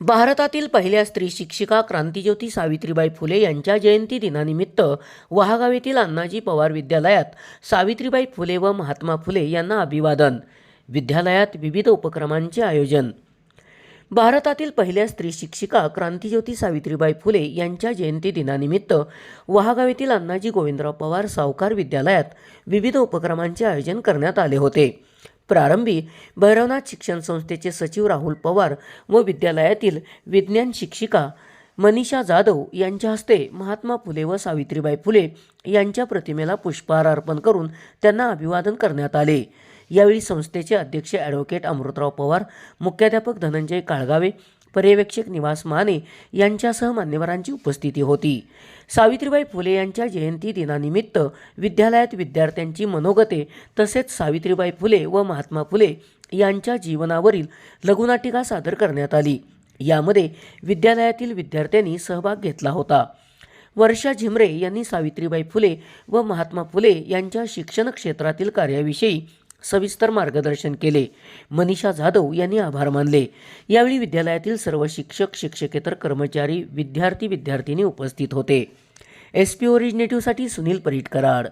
भारतातील पहिल्या स्त्री शिक्षिका क्रांतीज्योती सावित्रीबाई फुले यांच्या जयंती दिनानिमित्त वहागाव येथील अण्णाजी पवार विद्यालयात सावित्रीबाई फुले व महात्मा फुले यांना अभिवादन. विद्यालयात विविध उपक्रमांचे आयोजन. भारतातील पहिल्या स्त्री शिक्षिका क्रांतीज्योती सावित्रीबाई फुले यांच्या जयंती दिनानिमित्त वहागाव येथील अण्णाजी गोविंदराव पवार सावकार विद्यालयात विविध उपक्रमांचे आयोजन करण्यात आले होते. प्रारंभी भैरवनाथ शिक्षण संस्थेचे सचिव राहुल पवार व विद्यालयातील विज्ञान शिक्षिका मनीषा जाधव यांच्या हस्ते महात्मा फुले व सावित्रीबाई फुले यांच्या प्रतिमेला पुष्पहार अर्पण करून त्यांना अभिवादन करण्यात आले. यावेळी संस्थेचे अध्यक्ष ॲडव्होकेट अमृतराव पवार मुख्याध्यापक धनंजय काळगावे पर्यवेक्षक निवास माने यांच्यासह मान्यवरांची उपस्थिती होती. सावित्रीबाई फुले यांच्या जयंती दिनानिमित्त विद्यालयात विद्यार्थ्यांची मनोगते तसेच सावित्रीबाई फुले व महात्मा फुले यांच्या जीवनावरील लघुनाटिका सादर करण्यात आली. यामध्ये विद्यालयातील विद्यार्थ्यांनी सहभाग घेतला होता. वर्षा झिमरे यांनी सावित्रीबाई फुले व महात्मा फुले यांच्या शिक्षण क्षेत्रातील कार्याविषयी सविस्तर मार्गदर्शन केले. मनीषा जाधव यांनी आभार मानले. यावेळी विद्यालयातील सर्व शिक्षक शिक्षकेतर कर्मचारी विद्यार्थी विद्यार्थिनी उपस्थित होते. एस पी ओरिजिनेटिव्हसाठी सुनील परीटकराड